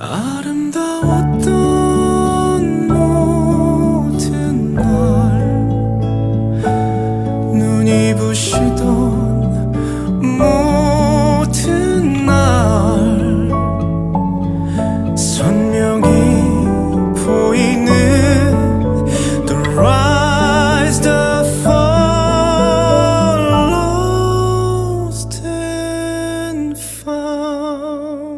아름다웠던 모든 날 눈이 부시던 모든 날 선명히 보이는 The rise, of All lost and found